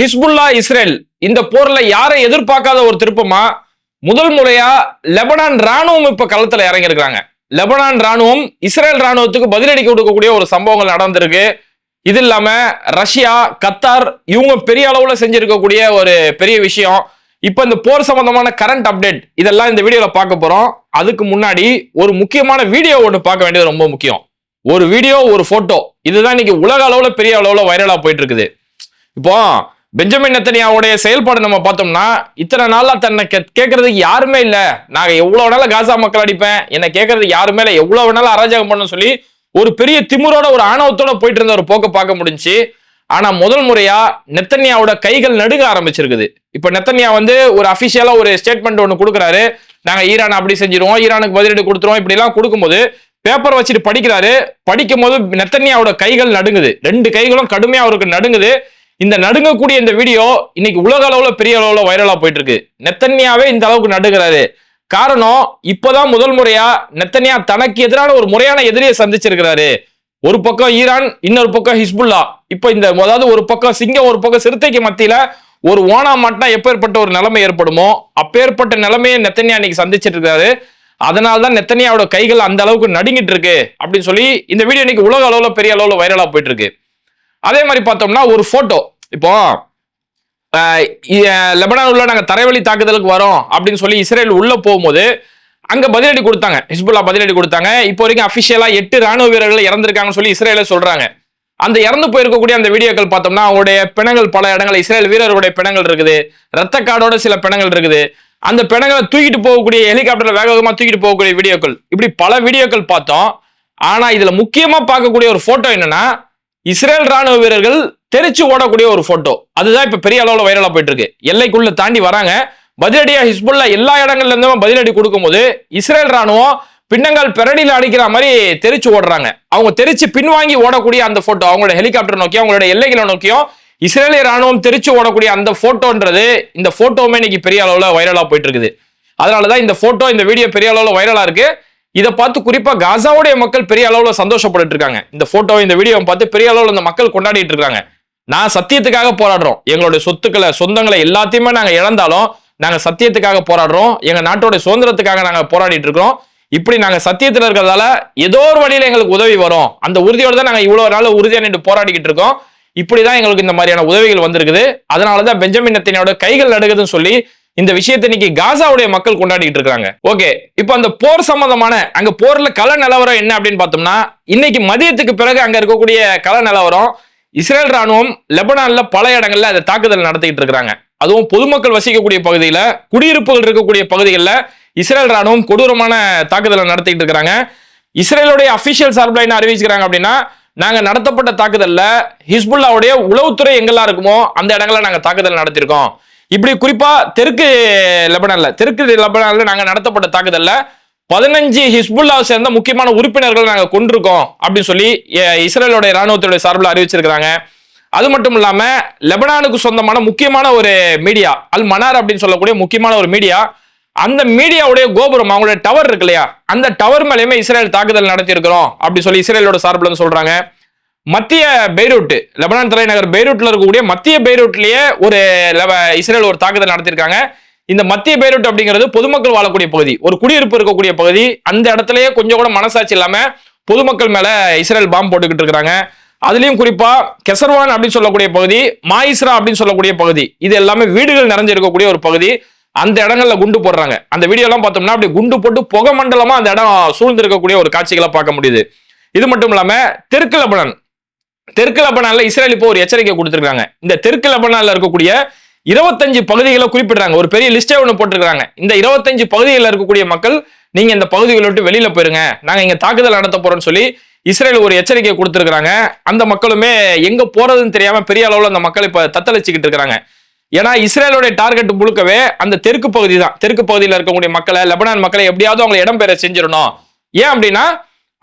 Hezbollah Israel இந்த போர்ல யாரை எதிர்பார்க்காத ஒரு திருப்பமா? முதல் முறையா லெபனான் ராணுவம் இப்ப களத்துல இறங்கி லெபனான் ராணுவம் இஸ்ரேல் ராணுவத்துக்கு பதிலடி கொடுக்கக்கூடிய ஒரு சம்பவங்கள் நடந்திருக்கு. இது இல்லாம ரஷ்யா கத்தார் இவங்க பெரிய அளவுல செஞ்சிருக்கக்கூடிய ஒரு பெரிய விஷயம். இப்ப இந்த போர் சம்பந்தமான கரண்ட் அப்டேட் இதெல்லாம் இந்த வீடியோல பார்க்க போறோம். அதுக்கு முன்னாடி ஒரு முக்கியமான வீடியோ ஒன்று பார்க்க வேண்டியது ரொம்ப முக்கியம். ஒரு வீடியோ ஒரு போட்டோ இதுதான் இன்னைக்கு உலக அளவுல பெரிய அளவுல வைரலா போயிட்டு இருக்குது. இப்போ பெஞ்சமின் நெத்தனியாவுடைய செயல்பாடு நம்ம பார்த்தோம்னா இத்தனை நாளா தன்னை கேட்கறதுக்கு யாருமே இல்ல. நான் எவ்வளவு வேணாலும் காசா மக்கள் அடிப்பேன் என்ன கேட்கறதுக்கு யாருமே இல்ல எவ்வளவு வேணாலும் அராஜகம் பண்ண சொல்லி ஒரு பெரிய திமிரோட ஒரு ஆணவத்தோட போயிட்டு இருந்த ஒரு போக்க பார்க்க முடிஞ்சுச்சு. ஆனா முதல் முறையா நெத்தன்யாவோட கைகள் நடுங்க ஆரம்பிச்சிருக்குது. இப்ப நெத்தன்யா வந்து ஒரு அபிஷியலா ஒரு ஸ்டேட்மெண்ட் ஒன்று கொடுக்குறாரு. நாங்க ஈரான் அப்படி செஞ்சிருவோம் ஈரானுக்கு பதிலடி கொடுத்துருவோம் இப்படி எல்லாம் கொடுக்கும்போது பேப்பர் வச்சுட்டு படிக்கிறாரு. படிக்கும் போது நெத்தன்யாவோட கைகள் நடுங்குது. ரெண்டு கைகளும் கடுமையா அவருக்கு நடுங்குது. இந்த நடுங்கக்கூடிய இந்த வீடியோ இன்னைக்கு உலக அளவுல பெரிய அளவுல வைரலா போயிட்டு இருக்கு நெத்தன்யாவே இந்த அளவுக்கு நடுங்கிறாரு. காரணம் இப்பதான் முதல் முறையா நெத்தன்யா தனக்கு எதிரான ஒரு முறையான எதிரியை சந்திச்சிருக்கிறாரு. ஒரு பக்கம் ஈரான் இன்னொரு பக்கம் ஹிஸ்புல்லா. இப்ப இந்த அதாவது ஒரு பக்கம் சிங்கம் ஒரு பக்கம் சிறுத்தைக்கு மத்தியில ஒரு ஓனா மாட்டினா எப்பேற்பட்ட ஒரு நிலைமை ஏற்படுமோ அப்பேற்பட்ட நிலைமையை நெத்தன்யா இன்னைக்கு சந்திச்சிட்டு இருக்காரு அதனால தான் நெத்தன்யாவோட கைகள் அந்த அளவுக்கு நடுங்கிட்டு இருக்கு அப்படின்னு சொல்லி இந்த வீடியோ இன்னைக்கு உலக அளவுல பெரிய அளவுல வைரலா போயிட்டு இருக்கு அதே மாதிரி பார்த்தோம்னா ஒரு போட்டோ இப்போ ஆஹ் இ- லெபனான் உள்ள தரைவழி தாக்குதலுக்கு வரோம் அப்படின்னு சொல்லி இஸ்ரேல் உள்ள போகும்போது அங்க பதிலடி கொடுத்தாங்க. ஹிஸ்புல்லா பதிலடி கொடுத்தாங்க. இப்போ வரைக்கும் அபிஷியலா எட்டு ராணுவ வீரர்கள் இறந்திருக்காங்கன்னு சொல்லி இஸ்ரேல சொல்றாங்க. அந்த இறந்து போயிருக்கக்கூடிய அந்த வீடியோக்கள் பார்த்தோம்னா அவங்களுடைய பிணங்கள் பல இடங்கள் இஸ்ரேல் வீரர்களுடைய பிணங்கள் இருக்குது. ரத்த காடோட சில பிணங்கள் இருக்குது. அந்த பிணங்களை தூக்கிட்டு போகக்கூடிய ஹெலிகாப்டர்ல வேக வேகமாக தூக்கிட்டு போகக்கூடிய வீடியோக்கள். இப்படி பல வீடியோக்கள் பார்த்தோம். ஆனா இதுல முக்கியமா பார்க்கக்கூடிய ஒரு போட்டோ என்னன்னா இஸ்ரேல் ராணுவ வீரர்கள் தெரிச்சு ஓடக்கூடிய ஒரு போட்டோ அதுதான் இப்ப பெரிய அளவுல வைரலா போயிட்டு இருக்கு எல்லைக்குள்ள தாண்டி வராங்க. பதிலடியா ஹிஸ்புல்லா எல்லா இடங்கள்ல இருந்தும் பதிலடி கொடுக்கும்போது இஸ்ரேல் ராணுவம் பின்னங்கால் பெரடியில அடிக்கிற மாதிரி தெரிச்சு ஓடுறாங்க. அவங்க தெரிச்சு பின்வாங்கி ஓடக்கூடிய அந்த போட்டோ அவங்களோட ஹெலிகாப்டர் நோக்கியும் அவங்களோட எல்லைகளை நோக்கியும் இஸ்ரேலிய ராணுவம் தெரிச்சு ஓடக்கூடிய அந்த போட்டோன்றது இந்த போட்டோவுமே இன்னைக்கு பெரிய அளவுல வைரலா போயிட்டு இருக்குது அதனாலதான் இந்த போட்டோ இந்த வீடியோ பெரிய அளவுல வைரலா இருக்கு. இதை பார்த்து குறிப்பா காசாவுடைய மக்கள் பெரிய அளவுல சந்தோஷப்பட்டு இருக்காங்க. இந்த போட்டோவை இந்த வீடியோ பார்த்து பெரிய அளவுல இந்த மக்கள் கொண்டாடிட்டு இருக்காங்க. நான் சத்தியத்துக்காக போராடுறோம். எங்களுடைய சொத்துக்களை சொந்தங்களை எல்லாத்தையுமே நாங்க இழந்தாலும் நாங்க சத்தியத்துக்காக போராடுறோம். எங்க நாட்டோடைய சுதந்திரத்துக்காக நாங்க போராடிட்டு இருக்கிறோம். இப்படி நாங்க சத்தியத்துல இருக்கிறதால ஏதோ ஒரு வழியில எங்களுக்கு உதவி வரும். அந்த உறுதியோட தான் நாங்க இவ்வளவு நாள் உறுதியா நின்று போராடிக்கிட்டு இருக்கோம். இப்படிதான் எங்களுக்கு இந்த மாதிரியான உதவிகள் வந்திருக்குது. அதனாலதான் பெஞ்சமின் நத்தினோட கைகள் நடுகுதுன்னு சொல்லி இந்த விஷயத்தை இன்னைக்கு காசாவுடைய மக்கள் கொண்டாடிட்டு இருக்காங்க ஓகே இப்போ அந்த போர் சம்பந்தமான அங்க போர்ல கள நிலவரம் என்ன அப்படின்னு பார்த்தோம்னா இன்னைக்கு மதியத்துக்கு பிறகு அங்க இருக்கக்கூடிய கள நிலவரம் இஸ்ரேல் ராணுவம் லெபனான்ல பல இடங்கள்ல அதை தாக்குதல் நடத்திட்டு இருக்காங்க அதுவும் பொதுமக்கள் வசிக்கக்கூடிய பகுதியில குடியிருப்புகள் இருக்கக்கூடிய பகுதிகளில் இஸ்ரேல் ராணுவம் கொடூரமான தாக்குதலை நடத்திட்டு இருக்கிறாங்க. இஸ்ரேலுடைய அபிஷியல் சார்பில் என்ன அறிவிச்சுக்கிறாங்க அப்படின்னா நாங்க நடத்தப்பட்ட தாக்குதல்ல ஹிஸ்புல்லாவுடைய உளவுத்துறை எங்கெல்லாம் இருக்குமோ அந்த இடங்கள்ல நாங்கள் தாக்குதல் நடத்தியிருக்கோம். இப்படி குறிப்பா தெற்கு லெபனான்ல தெற்கு லெபனான்ல நாங்க நடத்தப்பட்ட தாக்குதல்ல பதினஞ்சு ஹிஸ்புல்லாவை சேர்ந்த முக்கியமான உறுப்பினர்கள் நாங்க கொண்டிருக்கோம் அப்படின்னு சொல்லி இஸ்ரேலோட ராணுவத்துடைய சார்பில் அறிவிச்சிருக்கிறாங்க. அது மட்டும் இல்லாம லெபனானுக்கு சொந்தமான முக்கியமான ஒரு மீடியா அல் மனார் அப்படின்னு சொல்லக்கூடிய முக்கியமான ஒரு மீடியா அந்த மீடியாவுடைய கோபுரம் அவங்களுடைய டவர் இருக்கு இல்லையா? அந்த டவர் மேலேயுமே இஸ்ரேல் தாக்குதல் நடத்தி இருக்கிறோம் சொல்லி இஸ்ரேலோட சார்பில் சொல்றாங்க. மத்திய பெய்ரூட் லெபனான் தலைநகர் பெய்ரூட்ல இருக்கக்கூடிய மத்திய பெய்ரூட்லயே ஒரு இஸ்ரேல் ஒரு தாக்குதல் நடத்தியிருக்காங்க. இந்த மத்திய பெய்ரூட் அப்படிங்கிறது பொதுமக்கள் வாழக்கூடிய பகுதி. ஒரு குடியிருப்பு இருக்கக்கூடிய பகுதி. அந்த இடத்துலயே கொஞ்சம் கூட மனசாட்சி இல்லாம பொதுமக்கள் மேல இஸ்ரேல் பாம்பு போட்டுக்கிட்டு இருக்கிறாங்க. அதுலயும் குறிப்பா கெசர்வான் அப்படின்னு சொல்லக்கூடிய பகுதி மாயிஸ்ரா அப்படின்னு சொல்லக்கூடிய பகுதி. இது எல்லாமே வீடுகள் நிறைஞ்சிருக்கக்கூடிய ஒரு பகுதி. அந்த இடங்கள்ல குண்டு போடுறாங்க. அந்த வீடியோ எல்லாம் பார்த்தோம்னா அப்படி குண்டு போட்டு புகை மண்டலமா அந்த இடம் சூழ்ந்து இருக்கக்கூடிய ஒரு காட்சிகளை பார்க்க முடியுது. இது மட்டும் இல்லாம தெற்கு லெபனான் தெற்கு லெபனான்ல இஸ்ரேல் இப்போ ஒரு எச்சரிக்கை கொடுத்திருக்காங்க. இந்த தெற்கு லெபனான்ல இருக்கக்கூடிய இருபத்தஞ்சு பகுதிகளை குறிப்பிடுறாங்க. ஒரு பெரிய லிஸ்டே ஒன்று போட்டிருக்காங்க இந்த இருபத்தஞ்சு பகுதிகளில் இருக்கக்கூடிய மக்கள் நீங்க இந்த பகுதிகளை விட்டு வெளியில போயிருங்க. நாங்க இங்க தாக்குதல் நடத்த போறோம்னு சொல்லி இஸ்ரேல் ஒரு எச்சரிக்கை கொடுத்துருக்காங்க அந்த மக்களுமே எங்க போறதுன்னு தெரியாம பெரிய அளவுல அந்த மக்கள் இப்ப தத்தளிச்சுக்கிட்டு இருக்கிறாங்க ஏன்னா இஸ்ரேலுடைய டார்கெட் முழுக்கவே அந்த தெற்கு பகுதி தான். தெற்கு பகுதியில் இருக்கக்கூடிய மக்களை லெபனான் மக்களை எப்படியாவது அவங்களை இடம்பெற செஞ்சிடணும். ஏன் அப்படின்னா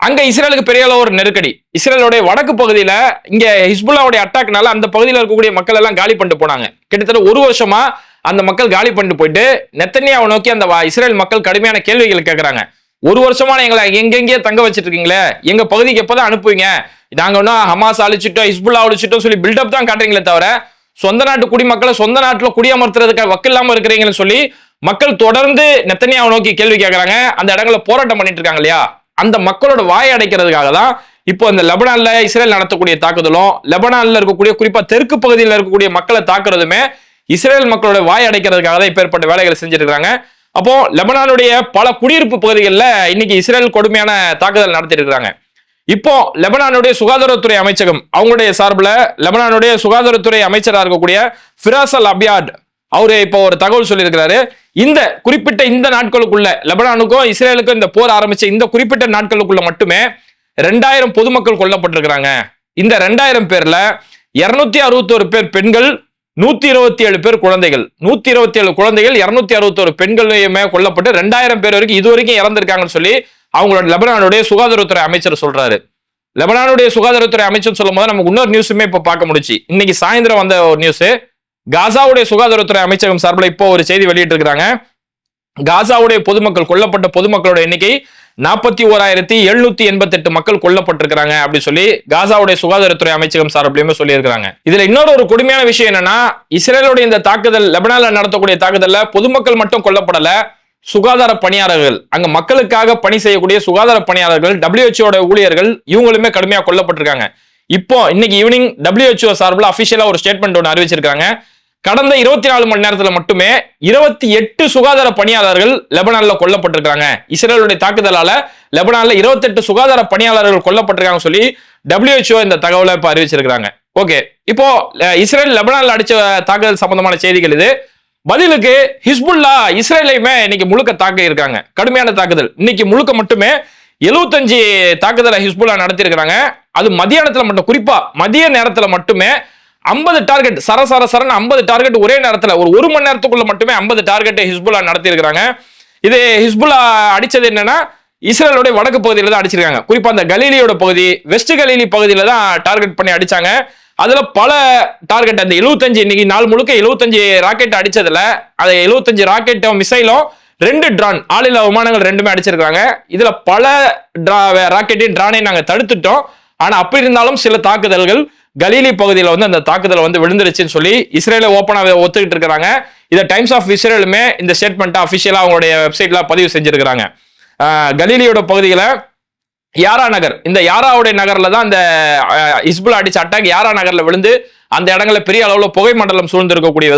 அங்க இஸ்ரேலுக்கு பெரிய அளவு ஒரு நெருக்கடி. இஸ்ரேலுடைய வடக்கு பகுதியில இங்க ஹிஸ்புல்லாவுடைய அட்டாக்னால அந்த பகுதியில் இருக்கக்கூடிய மக்கள் எல்லாம் காலி பண்ணிட்டு போனாங்க. கிட்டத்தட்ட ஒரு வருஷமா அந்த மக்கள் காலி பண்ணிட்டு போயிட்டு நெத்தனியாவை நோக்கி அந்த இஸ்ரேல் மக்கள் கடுமையான கேள்விகள் கேட்கறாங்க ஒரு வருஷமா எங்களை எங்கெங்கேயே தங்க வச்சிட்டு இருக்கீங்களே எங்க பகுதிக்கு எப்பதான் அனுப்புவீங்க? நாங்க ஒன்னும் ஹமாஸ் அழிச்சிட்டோம் ஹிஸ்புல்லா அழிச்சிட்டோம் சொல்லி பில்டப் தான் காட்டுறீங்களே தவிர சொந்த நாட்டு குடிமக்களை சொந்த நாட்டுல குடியமர்த்துறதுக்கு வக்கு இல்லாம இருக்கிறீங்கன்னு சொல்லி மக்கள் தொடர்ந்து நெத்தனியாவை நோக்கி கேள்வி கேட்கறாங்க அந்த இடங்களை போராட்டம் பண்ணிட்டு இருக்காங்க இல்லையா? அந்த மக்களோட வாயை அடைக்கிறதுக்காக தான் இப்போ இந்த லெபனான்ல இஸ்ரேல் நடத்தக்கூடிய தாக்குதலும் லெபனான்ல இருக்கக்கூடிய குறிப்பா தெற்கு பகுதியில் இருக்கக்கூடிய மக்களை தாக்குறதுமே இஸ்ரேல் மக்களோட வாய் அடைக்கிறதுக்காக தான் இப்பேற்பட்ட வேலைகளை செஞ்சுட்டு அப்போ லெபனானுடைய பல குடியிருப்பு பகுதிகளில் இன்னைக்கு இஸ்ரேல் கொடுமையான தாக்குதல் நடத்திட்டு இருக்காங்க. இப்போ லெபனானுடைய சுகாதாரத்துறை அமைச்சகம் அவங்களுடைய சார்பில் லெபனானுடைய சுகாதாரத்துறை அமைச்சராக இருக்கக்கூடிய ஃபிராஸ் அல் அபியாட் அவரு இப்போ ஒரு தகவல் சொல்லியிருக்கிறாரு. இந்த குறிப்பிட்ட இந்த நாட்களுக்குள்ள லெபனானுக்கும் இஸ்ரேலுக்கும் இந்த போர் ஆரம்பிச்ச இந்த குறிப்பிட்ட நாட்களுக்குள்ள மட்டுமே ரெண்டாயிரம் பொதுமக்கள் கொல்லப்பட்டிருக்கிறாங்க. இந்த ரெண்டாயிரம் பேர்ல இருநூத்தி அறுபத்தோரு பேர் பெண்கள் நூத்தி இருபத்தி ஏழு பேர் குழந்தைகள். நூத்தி இருபத்தி ஏழு குழந்தைகள் இருநூத்தி அறுபத்தோரு பெண்களுமே கொல்லப்பட்டு ரெண்டாயிரம் பேர் வரைக்கும் இது வரைக்கும் இறந்திருக்காங்கன்னு சொல்லி அவங்களோட லெபனானுடைய சுகாதாரத்துறை அமைச்சர் சொல்றாரு. லெபனானுடைய சுகாதாரத்துறை அமைச்சர் சொல்லும் போது நமக்கு இன்னொரு நியூஸுமே இப்ப பார்க்க முடிச்சு இன்னைக்கு சாயந்தரம் வந்த ஒரு நியூஸ் காசாவுடைய சுகாதாரத்துறை அமைச்சகம் சார்பில் இப்போ ஒரு செய்தி வெளியிட்டு இருக்காங்க காசாவுடைய பொதுமக்கள் கொல்லப்பட்ட பொதுமக்களோட எண்ணிக்கை நாற்பத்தி ஓராயிரத்தி எழுநூத்தி எண்பத்தி எட்டு மக்கள் கொல்லப்பட்டிருக்கிறாங்க அப்படி சொல்லி காசாவுடைய சுகாதாரத்துறை அமைச்சகம் சார்பிலையுமே சொல்லியிருக்கிறாங்க. இதுல இன்னொரு ஒரு கொடுமையான விஷயம் என்னன்னா இஸ்ரேலுடைய இந்த தாக்குதல் லெபனால நடத்தக்கூடிய தாக்குதல்ல பொதுமக்கள் மட்டும் கொல்லப்படல சுகாதார பணியாளர்கள். அங்க மக்களுக்காக பணி செய்யக்கூடிய சுகாதார பணியாளர்கள் டபிள்யூஹெச்ஓட ஊழியர்கள் இவங்களுமே கடுமையா கொல்லப்பட்டிருக்காங்க. இப்போ இன்னைக்கு ஈவினிங் டபிள்யூஹெச்ஓ சார்பில் அபிஷியலா ஒரு ஸ்டேட்மெண்ட் ஒன்று அறிவிச்சிருக்காங்க கடந்த இருபத்தி நாலு மணி நேரத்தில் மட்டுமே இருபத்தி எட்டு சுகாதார பணியாளர்கள் லெபனான்ல கொல்லப்பட்டிருக்காங்க இஸ்ரேலுடைய தாக்குதலால லெபனான்ல இருபத்தெட்டு சுகாதார பணியாளர்கள் கொல்லப்பட்டிருக்காங்க சொல்லி டபிள்யூஹெச்ஓ இந்த தகவலை இப்ப அறிவிச்சிருக்கிறாங்க. ஓகே இப்போ இஸ்ரேல் லெபனான்ல அடிச்ச தாக்குதல் சம்பந்தமான செய்திகள் இது. பதிலுக்கு ஹிஸ்புல்லா இஸ்ரேலையுமே இன்னைக்கு முழுக்க தாக்க இருக்காங்க. கடுமையான தாக்குதல். இன்னைக்கு முழுக்க மட்டுமே எழுபத்தஞ்சு தாக்குதலை ஹிஸ்புல்லா நடத்தியிருக்கிறாங்க. அது மதியானத்துல மட்டும் குறிப்பா மதிய நேரத்துல மட்டுமே ஐம்பது டார்கெட் சர சர சரன் ஐம்பது டார்கெட் ஒரே நேரத்தில் ஒரு ஒரு மணி நேரத்துக்குள்ள மட்டுமே ஐம்பது டார்கெட்டை ஹிஸ்புல்லா நடத்தியிருக்கிறாங்க. இது ஹிஸ்புல்லா அடிச்சது என்னன்னா இஸ்ரேலோட வடக்கு பகுதியில் தான் அடிச்சிருக்காங்க. குறிப்பா அந்த கலீலியோட பகுதி வெஸ்ட் கலீலி பகுதியில் தான் டார்கெட் பண்ணி அடிச்சாங்க. அதுல பல டார்கெட் அந்த 75 இன்னைக்கு நாள் முழுக்க 75 ராக்கெட் அடிச்சதுல அதை எழுபத்தஞ்சு ராக்கெட்டும் மிசைலும் ரெண்டு ட்ரான் ஆளில்லா விமானங்கள் ரெண்டுமே அடிச்சிருக்காங்க. இதுல பல ராக்கெட்டையும் ட்ரானையும் நாங்கள் தடுத்துட்டோம். ஆனா அப்படி இருந்தாலும் சில தாக்குதல்கள் கலீலி பகுதியில் வந்து அந்த தாக்குதல் வந்து விழுந்துருச்சுன்னு சொல்லி இஸ்ரேல ஓப்பனாக ஒத்துக்கிட்டு இருக்கிறாங்க. இதை டைம்ஸ் ஆஃப் இஸ்ரேலுமே இந்த ஸ்டேட்மெண்ட்டை அஃபிஷியலாக அவங்களுடைய வெப்சைட்ல பதிவு செஞ்சிருக்கிறாங்க. கலீலியோட பகுதியில் யாரா நகர் இந்த யாராவுடைய நகரில் தான் அந்த அஹ், ஹிஸ்புல்லா அடிச்ச அட்டாக் யாரா நகரில் விழுந்து அந்த இடங்களில் பெரிய அளவில் புகை மண்டலம் சூழ்ந்து இருக்கக்கூடிய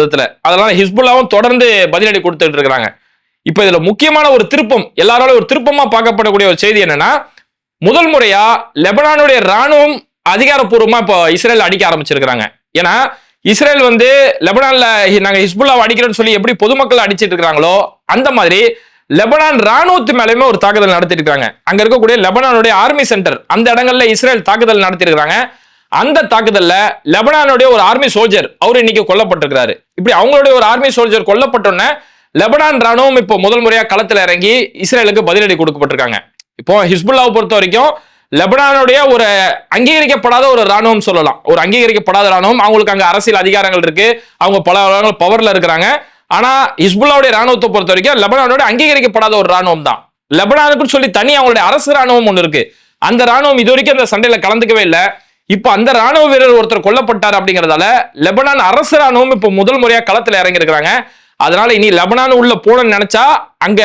அதனால ஹிஸ்புல்லாவும் தொடர்ந்து பதிலடி கொடுத்துட்டு இருக்கிறாங்க. இப்போ இதில் முக்கியமான ஒரு திருப்பம் எல்லாராலும் ஒரு திருப்பமாக பார்க்கப்படக்கூடிய ஒரு செய்தி என்னன்னா முதல் முறையா லெபனானுடைய ராணுவம் அதிகாரப்பூர்வமா இப்போ இஸ்ரேல் அடிக்க ஆரம்பிச்சிருக்கிறாங்க. ஏன்னா இஸ்ரேல் வந்து லெபனான்ல நாங்க ஹிஸ்புல்லாவை அடிக்கிறோம்னு சொல்லி எப்படி பொதுமக்கள் அடிச்சிட்டு இருக்காங்களோ அந்த மாதிரி லெபனான் ராணுவத்து மேலேயுமே ஒரு தாக்குதல் நடத்திட்டு இருக்காங்க அங்க இருக்கக்கூடிய லெபனானுடைய ஆர்மி சென்டர் அந்த இடங்கள்ல இஸ்ரேல் தாக்குதல் நடத்திருக்கிறாங்க அந்த தாக்குதல்ல லெபனானுடைய ஒரு ஆர்மி சோல்ஜர் அவர் இன்னைக்கு கொல்லப்பட்டிருக்கிறாரு. இப்படி அவங்களுடைய ஒரு ஆர்மி சோல்ஜர் கொல்லப்பட்டோன்னே லெபனான் ராணுவம் இப்போ முதல் முறையா களத்துல இறங்கி இஸ்ரேலுக்கு பதிலடி கொடுக்கப்பட்டிருக்காங்க. இப்போ ஹிஸ்புல்லாவை பொறுத்த வரைக்கும் லெபனானுடைய ஒரு அங்கீகரிக்கப்படாத ஒரு ராணுவம் சொல்லலாம். ஒரு அங்கீகரிக்கப்படாத ராணுவம் அவங்களுக்கு அங்கே அரசியல் அதிகாரங்கள் இருக்கு. அவங்க பல பவர்ல இருக்கிறாங்க. ஆனா இஸ்புல்லாவுடைய ராணுவத்தை பொறுத்த வரைக்கும் லெபனானோட அங்கீகரிக்கப்படாத ஒரு ராணுவம் தான். லெபனானுக்குன்னு சொல்லி தனி அவங்களுடைய அரசு ராணுவம் ஒன்று இருக்கு. அந்த ராணுவம் இது வரைக்கும் அந்த சண்டையில கலந்துக்கவே இல்லை. இப்போ அந்த ராணுவ வீரர் ஒருத்தர் கொல்லப்பட்டார் அப்படிங்கிறதால லெபனான் அரசு ராணுவம் இப்போ முதல் முறையாக களத்தில் இறங்கியிருக்கிறாங்க. அதனால இனி லெபனான் உள்ள போகணும்னு நினைச்சா அங்க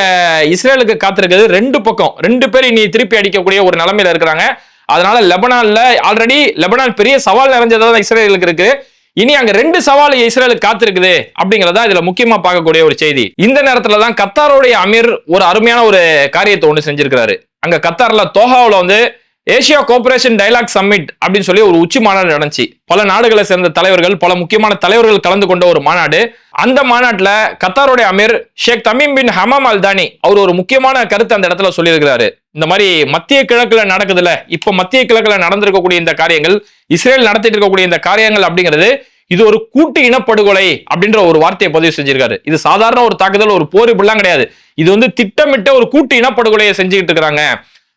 இஸ்ரேலுக்கு காத்திருக்கிறது ரெண்டு பக்கம். ரெண்டு பேர் இனி திருப்பி அடிக்கக்கூடிய ஒரு நிலைமையில இருக்கிறாங்க. அதனால லெபனான்ல ஆல்ரெடி லெபனான் பெரிய சவால் நிறைஞ்சதா தான் இஸ்ரேலுக்கு இருக்கு. இனி அங்க ரெண்டு சவால் இஸ்ரேலுக்கு காத்திருக்குது அப்படிங்கறதா இதுல முக்கியமா பார்க்கக்கூடிய ஒரு செய்தி. இந்த நேரத்துல தான் கத்தாருடைய அமீர் ஒரு அருமையான ஒரு காரியத்தை ஒன்று செஞ்சிருக்கிறாரு. அங்க கத்தார்ல தோஹாவில் வந்து ஏசியா கோஆபரேஷன் டைலாக் சம்மிட் அப்படின்னு சொல்லி ஒரு உச்சி மாநாடு நடந்துச்சு. பல நாடுகளை சேர்ந்த தலைவர்கள் பல முக்கியமான தலைவர்கள் கலந்து கொண்ட ஒரு மாநாடு. அந்த மாநாட்டில் கத்தாருடைய Emir Sheikh Tamim bin Hamad Al Thani அவர் ஒரு முக்கியமான கருத்து அந்த இடத்துல சொல்லியிருக்கிறாரு. இந்த மாதிரி மத்திய கிழக்குல நடக்குதுல இப்ப மத்திய கிழக்குல நடந்திருக்கக்கூடிய இந்த காரியங்கள் இஸ்ரேல் நடத்திட்டு இருக்கக்கூடிய இந்த காரியங்கள் அப்படிங்கிறது இது ஒரு கூட்டு இனப்படுகொலை அப்படின்ற ஒரு வார்த்தையை பதிவு செஞ்சிருக்காரு. இது சாதாரண ஒரு தாக்குதல் ஒரு போர் இப்படிலாம் கிடையாது. இது வந்து திட்டமிட்ட ஒரு கூட்டு இனப்படுகொலையை செஞ்சுக்கிட்டு இருக்கிறாங்க.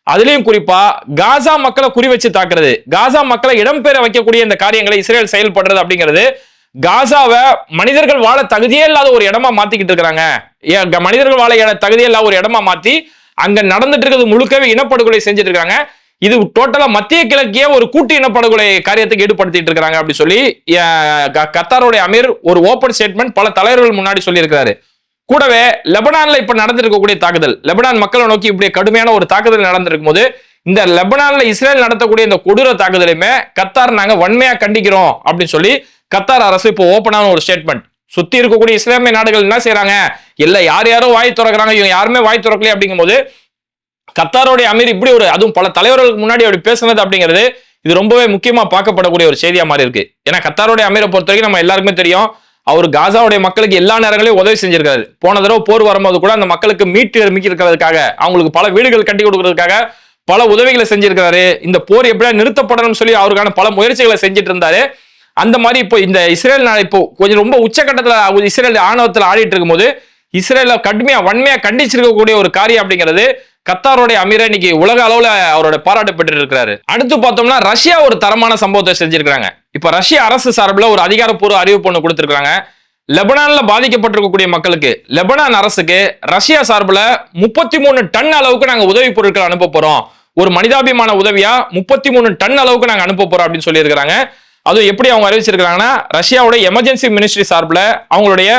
அதுலேயும் குறிப்பா காசா மக்களை குறி வச்சு தாக்குறது. காசா மக்களை இடம்பெற வைக்கக்கூடிய இந்த காரியங்களை இஸ்ரேல் செயல்படுறது அப்படிங்கிறது காசாவை மனிதர்கள் வாழ தகுதியே இல்லாத ஒரு இடமா மாத்திக்கிட்டு இருக்கிறாங்க மனிதர்கள் வாழ தகுதியே இல்லாத ஒரு இடமா மாத்தி அங்க நடந்துட்டு இருக்கிறது முழுக்கவே இனப்படுகொலை செஞ்சுட்டு இருக்காங்க. இது டோட்டலா மத்திய கிழக்கிய ஒரு கூட்டு இனப்படுகொலை காரியத்துக்கு ஈடுபடுத்திட்டு இருக்காங்க அப்படி சொல்லி க- கத்தாருடைய அமீர் ஒரு ஓபன் ஸ்டேட்மெண்ட் பல தலைவர்கள் முன்னாடி சொல்லியிருக்கிறாரு. கூடவே லெபனான்ல இப்ப நடந்திருக்கக்கூடிய தாக்குதல். லெபனான் மக்களை நோக்கி இப்படி கடுமையான ஒரு தாக்குதல் நடந்திருக்கும் போது இந்த லெபனான்ல இஸ்ரேல் நடத்தக்கூடிய இந்த கொடூர தாக்குதலையுமே கத்தார் நாங்க வன்மையா கண்டிக்கிறோம் அப்படின்னு சொல்லி கத்தார் அரசு இப்போ ஓப்பனான ஒரு ஸ்டேட்மெண்ட் சுத்தி இருக்கக்கூடிய இஸ்லாமிய நாடுகள் என்ன செய்யறாங்க இல்ல யார் யாரோ வாய் திறக்கிறாங்க இவங்க யாருமே வாய் திறக்கலையே அப்படிங்கும்போது கத்தாரோடைய அமீர் இப்படி ஒரு அதுவும் பல தலைவர்களுக்கு முன்னாடி அப்படி பேசுனது அப்படிங்கிறது இது ரொம்பவே முக்கியமா பார்க்கப்படக்கூடிய ஒரு செய்தியா மாதிரி இருக்கு ஏன்னா கத்தாரோடைய அமீரை பொறுத்த வரைக்கும் நம்ம எல்லாருக்குமே தெரியும் அவர் காசாவுடைய மக்களுக்கு எல்லா நேரங்களையும் உதவி செஞ்சிருக்காரு. போன தடவை போர் வரும்போது கூட அந்த மக்களுக்கு மீட்டு இருக்கிறதுக்காக அவங்களுக்கு பல வீடுகள் கட்டி கொடுக்கறதுக்காக பல உதவிகளை செஞ்சிருக்கிறாரு. இந்த போர் எப்படியா நிறுத்தப்படணும்னு சொல்லி அவருக்கான பல முயற்சிகளை செஞ்சுட்டு இருந்தாரு அந்த மாதிரி இப்போ இந்த இஸ்ரேல் நாடு இப்போ கொஞ்சம் ரொம்ப உச்சக்கட்டத்தில் இஸ்ரேல் ஆணவத்தில் ஆடிட்டு இருக்கும்போது இஸ்ரேல கடுமையா வன்மையா கண்டிச்சிருக்கக்கூடிய ஒரு காரியம் அப்படிங்கிறது கத்தாரோடைய அமீரை இன்னைக்கு உலக அளவுல அவரோட பாராட்டு பெற்று இருக்கிறாரு அடுத்து பார்த்தோம்னா ரஷ்யா ஒரு தரமான சம்பவத்தை செஞ்சிருக்காங்க இப்ப ரஷ்ய அரசு சார்பில் ஒரு அதிகாரப்பூர்வ அறிவிப்பு ஒன்று கொடுத்துருக்காங்க லெபனான்ல பாதிக்கப்பட்டிருக்கக்கூடிய மக்களுக்கு லெபனான் அரசுக்கு ரஷ்யா சார்பில் முப்பத்தி மூணு டன் அளவுக்கு நாங்க உதவி பொருட்கள் அனுப்ப போறோம். ஒரு மனிதாபிமான உதவியா முப்பத்தி மூணு டன் அளவுக்கு நாங்க அனுப்ப போறோம் அப்படின்னு சொல்லியிருக்கிறாங்க. அதுவும் எப்படி அவங்க அறிவிச்சிருக்காங்கன்னா ரஷ்யாவோட எமர்ஜென்சி மினிஸ்ட்ரி சார்பில் அவங்களுடைய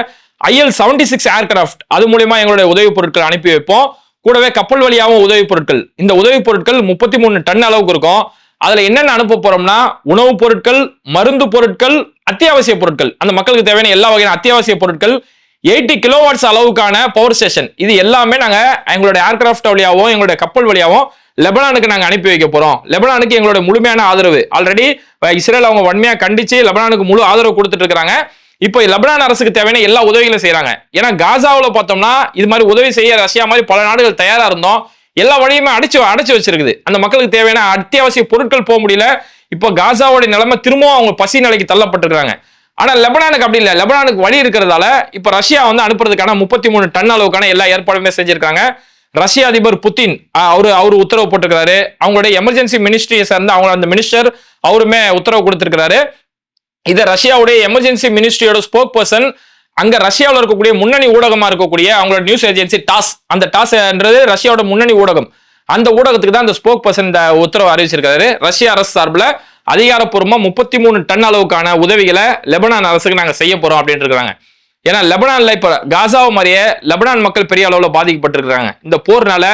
ஐஎல் செவன்டி சிக்ஸ் ஏர்கிராஃப்ட் அது மூலியமா எங்களுடைய உதவி பொருட்கள் அனுப்பி வைப்போம். கூடவே கப்பல் வழியாகவும் உதவி பொருட்கள். இந்த உதவி பொருட்கள் முப்பத்தி மூணு டன் அளவுக்கு இருக்கும். அதுல என்னென்ன அனுப்ப போறோம்னா உணவுப் பொருட்கள் மருந்து பொருட்கள் அத்தியாவசிய பொருட்கள். அந்த மக்களுக்கு தேவையான எல்லா வகையான அத்தியாவசிய பொருட்கள் எயிட்டி கிலோவாட்ஸ் அளவுக்கான பவர் ஸ்டேஷன் இது எல்லாமே நாங்க எங்களுடைய ஏர்கிராஃப்ட் வழியாகவும் எங்களுடைய கப்பல் வழியாகவும் லெபனானுக்கு நாங்க அனுப்பி வைக்க போறோம். லெபனானுக்கு எங்களுடைய முழுமையான ஆதரவு. ஆல்ரெடி இஸ்ரேல் அவங்க வன்மையா கண்டிச்சு லெபனானுக்கு முழு ஆதரவு கொடுத்துட்டு இருக்காங்க இப்போ லெபனான் அரசுக்கு தேவையான எல்லா உதவிகளும் செய்யறாங்க ஏன்னா காசாவில் பார்த்தோம்னா இது மாதிரி உதவி செய்ய ரஷ்யா மாதிரி பல நாடுகள் தயாரா இருந்தோம். எல்லா வழியுமே அடிச்சு அடைச்சு வச்சிருக்குது. அந்த மக்களுக்கு தேவையான அத்தியாவசிய பொருட்கள் போக முடியல. இப்போ காசாவோட நிலைமை திரும்பவும் அவங்க பசி நிலைக்கு தள்ளப்பட்டிருக்காங்க ஆனா லெபனானுக்கு அப்படி இல்லை. லெபனானுக்கு வழி இருக்கிறதால இப்ப ரஷ்யா வந்து அனுப்புறதுக்கான முப்பத்தி மூணு டன் அளவுக்கான எல்லா ஏற்பாடுமே செஞ்சிருக்காங்க. ரஷ்ய அதிபர் புத்தின் அவரு அவரு உத்தரவு போட்டிருக்கிறாரு. அவங்களுடைய எமர்ஜென்சி மினிஸ்ட்ரியை சேர்ந்த அவங்க அந்த மினிஸ்டர் அவருமே உத்தரவு கொடுத்திருக்கிறாரு. இதை ரஷ்யாவுடைய எமர்ஜென்சி மினிஸ்ட்ரியோட ஸ்போக் பர்சன் அங்க ரஷ்யாவில் இருக்கக்கூடிய முன்னணி ஊடகமா இருக்கக்கூடிய அவங்களோட நியூஸ் ஏஜென்சி டாஸ். அந்த டாஸ்ன்றது ரஷ்யாவோட முன்னணி ஊடகம். அந்த ஊடகத்துக்கு தான் அந்த ஸ்போக் பர்சன் இந்த உத்தரவு அறிவிச்சிருக்காரு. ரஷ்ய அரசு சார்பில் அதிகாரப்பூர்வமா முப்பத்தி மூணு டன் அளவுக்கான உதவிகளை லெபனான் அரசுக்கு நாங்கள் செய்ய போறோம் அப்படின்னு இருக்கிறாங்க ஏன்னா லெபனான்ல இப்ப காசாவை மாதிரியே லெபனான் மக்கள் பெரிய அளவுல பாதிக்கப்பட்டிருக்கிறாங்க. இந்த போர்னால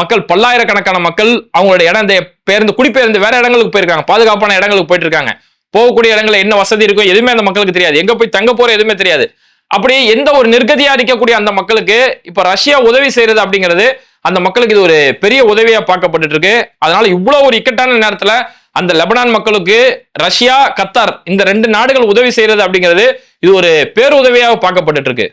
மக்கள் பல்லாயிரக்கணக்கான மக்கள் அவங்களோட இடம் இந்த பேருந்து குடிபெயர்ந்து வேற இடங்களுக்கு போயிருக்காங்க. பாதுகாப்பான இடங்களுக்கு போயிட்டு இருக்காங்க. போகக்கூடிய இடங்களில் என்ன வசதி இருக்கோ எதுவுமே அந்த மக்களுக்கு தெரியாது. எங்கே போய் தங்க போற எதுவுமே தெரியாது. அப்படி எந்த ஒரு நிர்கதியா இருக்கக்கூடிய அந்த மக்களுக்கு இப்போ ரஷ்யா உதவி செய்கிறது அப்படிங்கிறது அந்த மக்களுக்கு இது ஒரு பெரிய உதவியாக பார்க்கப்பட்டு இருக்கு அதனால இவ்வளவு ஒரு இக்கட்டான நேரத்தில் அந்த லெபனான் மக்களுக்கு ரஷ்யா கத்தார் இந்த ரெண்டு நாடுகள் உதவி செய்கிறது அப்படிங்கிறது இது ஒரு பேருதவியாக பார்க்கப்பட்டு இருக்கு